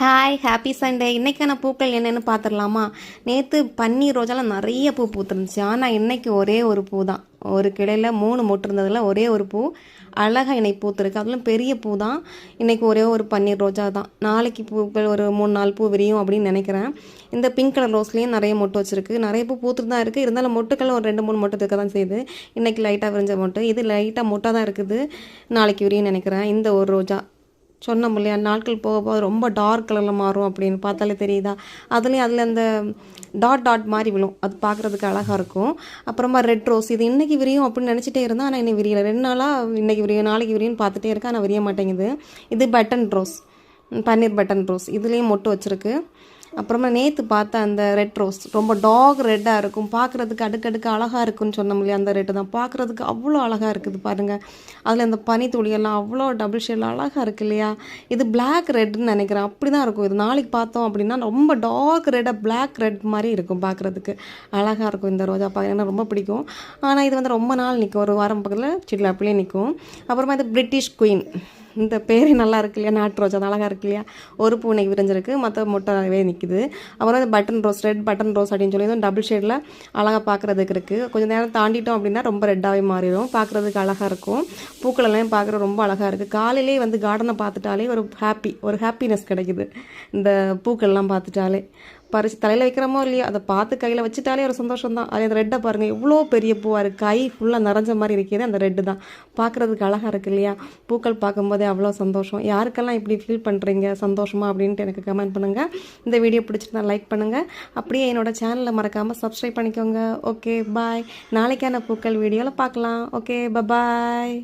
Hi happy Sunday இன்றைக்கான பூக்கள் என்னென்னு பார்த்துடலாமா? நேற்று பன்னீர் ரோஜாலாம் நிறைய பூ பூத்துருந்துச்சு. ஆனால் இன்றைக்கி ஒரே ஒரு பூ தான் ஒரு கிளையில் மூணு மொட்டு இருந்ததில் ஒரே ஒரு பூ. அழகாக இன்னைக்கு பூத்துருக்கு. அதிலும் பெரிய பூ தான் இன்றைக்கி ஒரே ஒரு பன்னீர் ரோஜா தான். நாளைக்கு பூக்கள் ஒரு மூணு நாலு பூ விரியும் அப்படின்னு நினைக்கிறேன். இந்த பிங்க் கலர் ரோஸ்லேயும் நிறைய மொட்டு வச்சுருக்கு. நிறைய பூ பூத்துட்டு தான் இருக்குது இருந்தாலும் மொட்டுக்கள் ஒரு ரெண்டு மூணு மொட்டு இருக்க தான் செய்யுது. இன்னைக்கு லைட்டாக விரிஞ்ச மொட்டு. இது லைட்டாக மொட்டாக தான் இருக்குது. நாளைக்கு விரியும் நினைக்கிறேன். இந்த ஒரு ரோஜா. சொன்னோம் இல்லையா நாட்கள் போக போக ரொம்ப டார்க் கலரில் மாறும் அப்படின்னு பார்த்தாலே தெரியுதா? அதுலேயும் அதில் அந்த டாட் டாட் மாதிரி விழும். அது பார்க்குறதுக்கு அழகாக இருக்கும். அப்புறமா ரெட் ரோஸ் இது இன்றைக்கி விரியும் அப்படின்னு நினச்சிட்டே இருந்தால் ஆனால் இன்னைக்கு விரியலை. ரெண்டு நாளாக இன்றைக்கி விரியும் நாளைக்கு விரியும்னு பார்த்துட்டே இருக்கேன் ஆனால் விரிய மாட்டேங்குது. இது பட்டன் ரோஸ் பன்னீர் பட்டன் ரோஸ் இதுலேயும் மொட்டு வச்சுருக்கு. அப்புறமா நேற்று பார்த்த அந்த ரெட் ரோஸ் ரொம்ப டாக் ரெட்டாக இருக்கும். பார்க்குறதுக்கு அடுக்கடுக்கு அழகாக இருக்குன்னு சொன்னோம் இல்லையா அந்த ரெட்டு தான். பார்க்குறதுக்கு அவ்வளோ அழகாக இருக்குது பாருங்கள் அதில் அந்த பனி துளியெல்லாம் அவ்வளோ டபுள் ஷேடில் அழகாக இருக்கு இல்லையா? இது பிளாக் ரெட்னு நினைக்கிறேன். அப்படி தான் இருக்கும். இது நாளைக்கு பார்த்தோம் அப்படின்னா ரொம்ப டார்க் ரெட்டாக பிளாக் ரெட் மாதிரி இருக்கும் பார்க்குறதுக்கு. அழகாக இருக்கும் இந்த ரோஜா பார்க்க எனக்கு ரொம்ப பிடிக்கும். ஆனால் இது வந்து ரொம்ப நாள் நிற்கும் ஒரு வாரம் பக்கத்தில் சிட்டில் அப்படியே நிற்கும் அப்புறமா இது பிரிட்டிஷ் குயின். இந்த பேரே நல்லா இருக்கு இல்லையா? நாட்டு ரோஜா அழகாக இருக்கு இல்லையா? ஒரு பூனை விரிஞ்சிருக்கு மற்ற மொட்டைவே நிற்குது அப்புறம் இந்த button rose red button rose அப்படின்னு சொல்லி டபுள் ஷேடில் அழகாக பார்க்குறதுக்கு இருக்குது கொஞ்சம் நேரம் தாண்டிட்டோம் அப்படின்னா ரொம்ப ரெட்டாகவே மாறிடும். பார்க்குறதுக்கு அழகாக இருக்கும். பூக்கள் எல்லாம் பார்க்குற ரொம்ப அழகாக இருக்குது காலையிலே வந்து கார்டனை பார்த்துட்டாலே ஒரு ஹாப்பி ஒரு ஹாப்பினஸ் கிடைக்குது. இந்த பூக்கள்லாம் பார்த்துட்டாலே. பறிச்சு தலையில் வைக்கிறோமோ இல்லையோ அதை பார்த்து கையில் வச்சுட்டாலே ஒரு சந்தோஷம் தான் அதே அந்த ரெட்டை பாருங்கள் எவ்வளோ பெரிய பூவாக இருக்குது கை ஃபுல்லாக நிறைஞ்ச மாதிரி இருக்கிறது அந்த ரெட்டு தான். பார்க்குறதுக்கு அழகாக இருக்குது இல்லையா? பூக்கள் பார்க்கும்போதே அவ்வளோ சந்தோஷம். யாருக்கெல்லாம் இப்படி ஃபீல் பண்ணுறீங்க சந்தோஷமா அப்படின்ட்டு எனக்கு கமெண்ட் பண்ணுங்கள் இந்த வீடியோ பிடிச்சிருந்தா லைக் பண்ணுங்கள் அப்படியே என்னோட சேனலை மறக்காமல் சப்ஸ்கிரைப் பண்ணிக்கோங்க. ஓகே பாய் நாளைக்கான பூக்கள் வீடியோவில் பார்க்கலாம். Okay bye bye